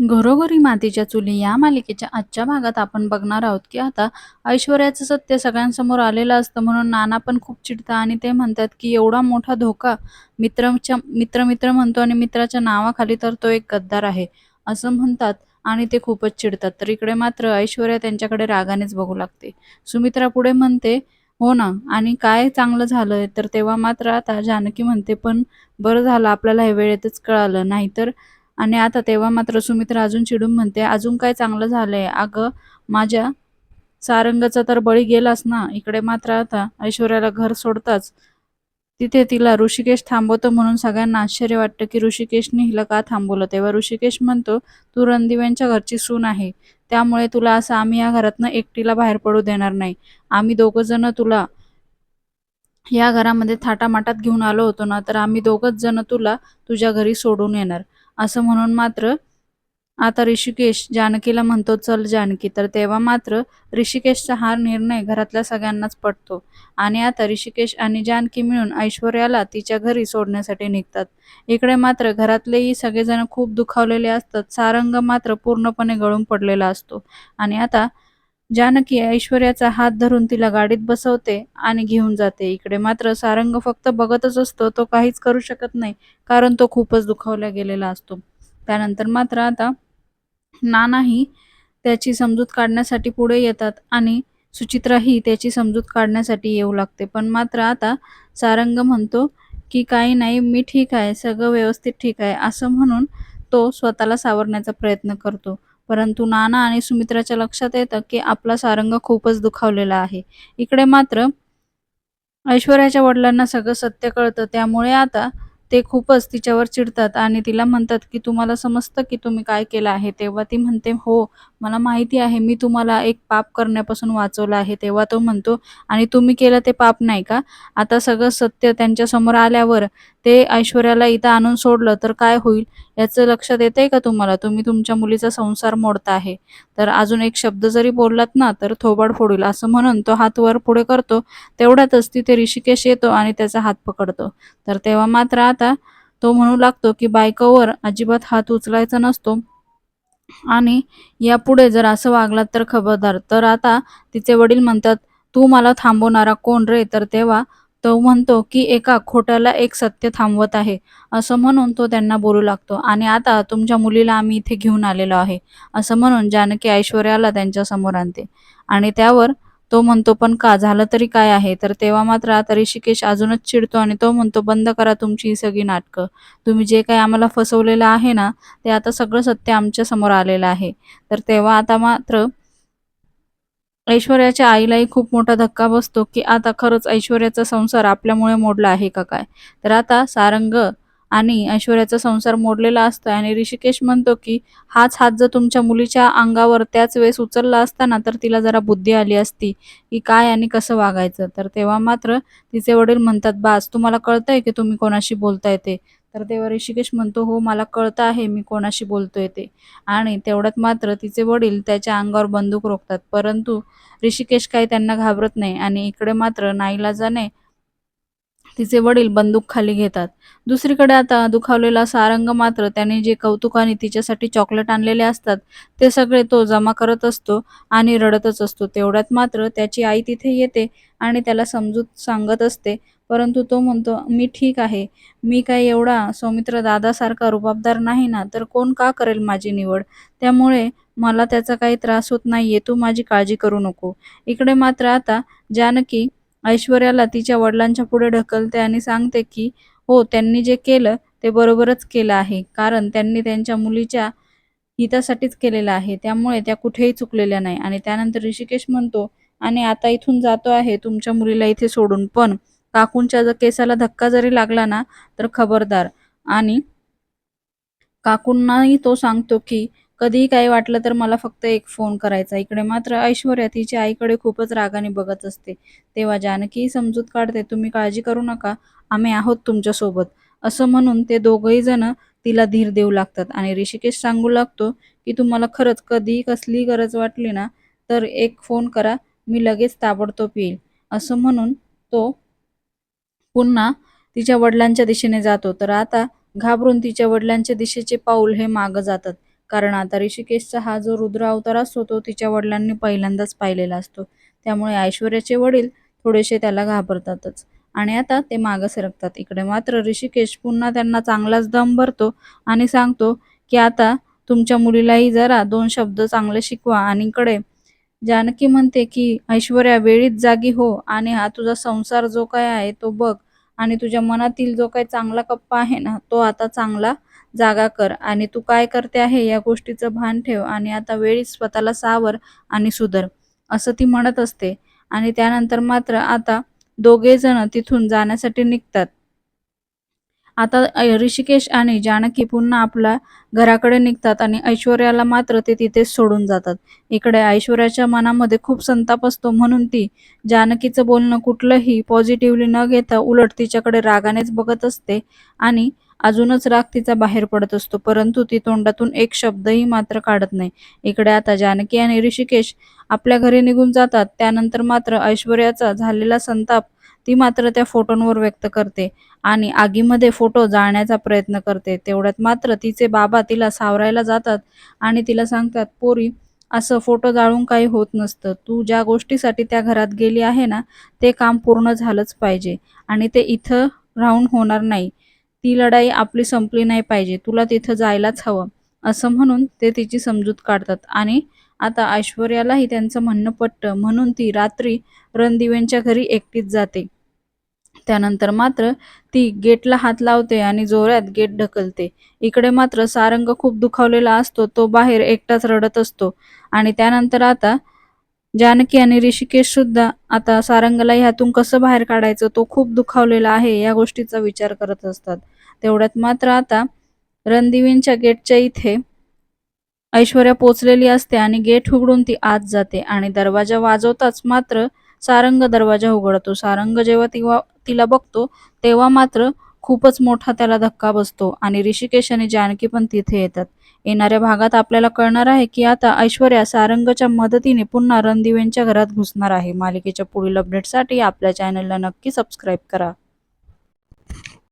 घरोघरी मातीच्या चुली या मालिकेच्या आजच्या भागात आपण बघणार आहोत की आता ऐश्वर्याचं सत्य सगळ्यांसमोर आलेलं असतं म्हणून नाना पण खूप चिडतात आणि ते म्हणतात की एवढा मोठा धोका मित्रच्या मित्र मित्र म्हणतो आणि मित्राच्या नावाखाली तर तो एक गद्दार आहे असं म्हणतात आणि ते खूपच चिडतात. तर इकडे मात्र ऐश्वर्या त्यांच्याकडे रागानेच बघू लागते. सुमित्रा पुढे म्हणते हो ना आणि काय चांगलं झालंय? तर तेव्हा मात्र आता जानकी म्हणते पण बरं झालं आपल्याला हे वेळेतच कळालं. नाहीतर आणि आता तेव्हा मात्र सुमित्रा अजून चिडून म्हणते अजून काय चांगलं झालंय? अगं माझ्या सारंगाचा तर बळी गेलास ना? इकडे मात्र आता ऐश्वर्याला घर सोडताच. तिथे तिला ऋषिकेश थांबवतो म्हणून सगळ्यांना आश्चर्य वाटतं की ऋषिकेशने हिला का थांबवलं? तेव्हा ऋषिकेश म्हणतो तू रणदिव्यांच्या घरची सून आहे. त्यामुळे तुला असं आम्ही या घरातनं एकटीला बाहेर पडू देणार नाही. आम्ही दोघं जण तुला या घरामध्ये थाटामाटात घेऊन आलो होतो ना तर आम्ही दोघंच जण तुला तुझ्या घरी सोडून येणार. असं म्हणून मात्र आता ऋषिकेश जानकीला म्हणतो चल जानकी. तर तेव्हा मात्र ऋषिकेशचा हा निर्णय घरातल्या सगळ्यांनाच पटतो. आणि आता ऋषिकेश आणि जानकी मिळून ऐश्वर्याला तिच्या घरी सोडण्यासाठी निघतात. इकडे मात्र घरातलेही सगळेजण खूप दुखावलेले असतात. सारंग मात्र पूर्णपणे गळून पडलेला असतो. आणि आता जानकी ऐश्वर्याचा हात धरून तिला गाडीत बसवते आणि घेऊन जाते. इकडे मात्र सारंग फक्त बघतच असतो तो काहीच करू शकत नाही कारण तो खूपच दुखावला गेलेला असतो. त्यानंतर मात्र आता नानाही त्याची समजूत काढण्यासाठी पुढे येतात आणि सुचित्राही त्याची समजूत काढण्यासाठी येऊ लागते. पण मात्र आता सारंग म्हणतो की काही नाही मी ठीक आहे सगळं व्यवस्थित ठीक आहे असं म्हणून तो स्वतःला सावरण्याचा प्रयत्न करतो. परंतु नाना आणि सुमित्राच्या लक्षात येतं की आपला सारंग खूपच दुखावलेला आहे. इकडे मात्र ऐश्वर्याच्या वडिलांना सगळं सत्य कळतं. त्यामुळे आता ते खूपच तिच्यावर चिडतात आणि तिला म्हणतात की तुम्हाला समजतं की तुम्ही काय केलं आहे? तेव्हा ती म्हणते हो मला माहिती आहे मी तुम्हाला एक पाप करण्यापासून वाचवलं आहे. तेव्हा तो म्हणतो आणि तुम्ही केलं ते पाप नाही का? आता सगळं सत्य त्यांच्यासमोर आल्यावर ते ऐश्वर्याला इथं आणून सोडलं तर काय होईल? याचं लक्षात येतंय का तुम्हाला? तुम्ही तुमच्या मुलीचा संसार मोडता आहे. तर अजून एक शब्द जरी बोललात ना तर थोबाड फोडील. असं म्हणून तो हात वर पुढे करतो तेवढ्यातच तिथे ऋषिकेश येतो आणि त्याचा हात पकडतो. तर तेव्हा मात्र आता तो म्हणू लागतो की बायकोवर अजिबात हात उचलायचा नसतो. आणि यापुढे जर असं वागलात तर खबरदार. तर आता तिचे वडील म्हणतात तू मला थांबवणारा कोण रे? तर तेव्हा तो म्हणतो की एका खोट्याला एक सत्य थांबवत आहे. असं म्हणून तो त्यांना बोलू लागतो. आणि आता तुमच्या मुलीला आम्ही इथे घेऊन आलेलो आहे. असं म्हणून जानकी ऐश्वर्याला त्यांच्यासमोर आणते. आणि त्यावर तो म्हणतो पण का? झालं तरी काय आहे? तर तेव्हा मात्र आता ऋषिकेश अजूनच चिडतो आणि तो म्हणतो बंद करा तुमची ही सगळी नाटकं. तुम्ही जे काही आम्हाला फसवलेलं आहे ना ते आता सगळं सत्य आमच्यासमोर आलेलं आहे. तर तेव्हा आता मात्र ऐश्वर्याच्या आईलाही खूप मोठा धक्का बसतो की आता खरंच ऐश्वर्याचा संसार आपल्यामुळे मोडला आहे का काय? तर आता सारंग आणि ऐश्वर्याचा संसार मोडलेला असतो आणि ऋषिकेश म्हणतो की हाच हात जर तुमच्या मुलीच्या अंगावर त्याच वेळेस उचलला असता ना तर तिला जरा बुद्धी आली असती की काय आणि कसं वागायचं. तर तेव्हा मात्र तिचे वडील म्हणतात बास तुम्हाला कळतंय की तुम्ही कोणाशी बोलताय ते? तर तेव्हा ऋषिकेश म्हणतो हो मला कळतं आहे मी कोणाशी बोलतोय ते. आणि तेवढ्यात मात्र तिचे वडील त्याच्या अंगावर बंदूक रोखतात. परंतु ऋषिकेश काही त्यांना घाबरत नाही. आणि इकडे मात्र नाईलाजाने तिचे वडील बंदूक खाली घेतात. दुसरीकडे आता दुखावलेला सारंग मात्र त्याने जे कौतुकाने तिच्यासाठी चॉकलेट आणलेले असतात ते सगळे तो जमा करत असतो आणि रडतच असतो. तेवढ्यात मात्र त्याची आई तिथे येते आणि त्याला समजूत सांगत असते. परंतु तो म्हणतो मी ठीक आहे. मी काय एवढा सौमित्र दादासारखा रुबाबदार नाही ना तर कोण का करेल माझी निवड? त्यामुळे मला त्याचा काही त्रास होत नाहीये. तू माझी काळजी करू नको. इकडे मात्र आता जानकी ऐश्वर्याला तिच्या वडिलांच्या पुढे ढकलते आणि सांगते की हो त्यांनी जे केलं ते बरोबरच केलं आहे. कारण त्यांनी त्यांच्या मुलीच्या हितासाठीच केलेलं आहे. त्यामुळे त्या कुठेही चुकलेल्या नाही. आणि त्यानंतर ऋषिकेश म्हणतो आणि आता इथून जातो आहे तुमच्या मुलीला इथे सोडून. पण काकूंच्या जर केसाला धक्का जरी लागला ना तर खबरदार. आणि काकूंनाही तो सांगतो की कधीही काही वाटलं तर मला फक्त एक फोन करायचा. इकडे मात्र ऐश्वर्या तिच्या आईकडे खूपच रागाने बघत असते. तेव्हा जानकी समजूत काढते तुम्ही काळजी करू नका. आम्ही आहोत तुमच्यासोबत. असं म्हणून ते दोघही जण तिला धीर देऊ लागतात. आणि ऋषिकेश सांगू लागतो की तुम्हाला खरंच कधी कसली गरज वाटली ना तर एक फोन करा. मी लगेच ताबडतोब येईल. असं म्हणून तो पुन्हा तिच्या वडिलांच्या दिशेने जातो. तर आता घाबरून तिच्या वडिलांच्या दिशेचे पाऊल हे मागं जातात. कारण आता ऋषिकेशचा हा जो रुद्र अवतार असतो तो तिच्या वडिलांनी पहिल्यांदाच पाहिलेला असतो. त्यामुळे ऐश्वर्याचे वडील थोडेसे त्याला घाबरतातच. आणि आता ते मागं सरकतात. इकडे मात्र ऋषिकेश पुन्हा त्यांना चांगलाच दम भरतो आणि सांगतो की आता तुमच्या मुलीलाही जरा दोन शब्द चांगले शिकवा आणि इकडे जानकी म्हणते की ऐश्वर्या वेळीच जागी हो आणि हा तुझा संसार जो काय आहे तो बघ. आणि तुझ्या मनातील जो काही चांगला कप्पा आहे ना तो आता चांगला जागा कर. आणि तू काय करते आहे या गोष्टीचं भान ठेव आणि आता वेळीच स्वतःला सावर आणि सुधर असं ती म्हणत असते. आणि त्यानंतर मात्र आता दोघे जण तिथून जाण्यासाठी निघतात. आता ऋषिकेश आणि जानकी पुन्हा आपल्या घराकडे निघतात आणि ऐश्वर्याला मात्र ते तिथेच सोडून जातात. इकडे ऐश्वर्याच्या मनामध्ये खूप संताप असतो म्हणून ती जानकीचं बोलणं कुठलंही पॉझिटिव्हली न घेता उलट तिच्याकडे रागानेच बघत असते आणि अजूनच राग तिचा बाहेर पडत असतो. परंतु ती तोंडातून एक शब्दही मात्र काढत नाही. इकडे आता जानकी आणि ऋषिकेश आपल्या घरी निघून जातात. त्यानंतर मात्र ऐश्वर्याचा झालेला संताप ती मात्र त्या फोटोंवर व्यक्त करते आणि आगीमध्ये फोटो जाळण्याचा प्रयत्न करते. तेवढ्यात मात्र तिचे बाबा तिला सावरायला जातात आणि तिला सांगतात पोरी असं फोटो जाळून काही होत नसतं. तू ज्या गोष्टीसाठी त्या घरात गेली आहे ना ते काम पूर्ण झालंच पाहिजे आणि ते इथं राहून होणार नाही. ती लढाई आपली संपली नाही पाहिजे. तुला तिथं जायलाच हवं. असं म्हणून ते तिची समजूत काढतात आणि आता ऐश्वर्यालाही त्यांचं म्हणणं पटतं. म्हणून ती रात्री रणदिवेंच्या घरी एकटीच जाते. त्यानंतर मात्र ती गेटला हात लावते आणि जोरात गेट ढकलते. इकडे मात्र सारंग खूप दुखावलेला असतो तो बाहेर एकटाच रडत असतो. आणि त्यानंतर आता जानकी आणि ऋषिकेश सुद्धा आता सारंगला ह्यातून कसं बाहेर काढायचं तो खूप दुखावलेला आहे या गोष्टीचा विचार करत असतात. तेवढ्यात मात्र आता रणदिवींच्या गेटच्या इथे ऐश्वर्या पोचलेली असते आणि गेट उघडून ती आत जाते आणि दरवाजा वाजवताच मात्र सारंग दरवाजा उघडतो. सारंग जेव्हा तेव्हा तिला बघतो तेव्हा मात्र खूपच मोठा त्याला धक्का बसतो आणि ऋषिकेश आणि जानकी पण तिथे येतात. येणाऱ्या भागात आपल्याला कळणार आहे की आता ऐश्वर्या सारंगच्या मदतीने पुन्हा रणदिवेंच्या घरात घुसणार आहे. मालिकेच्या पुढील अपडेटसाठी आपल्या चॅनलला नक्की सबस्क्राईब करा.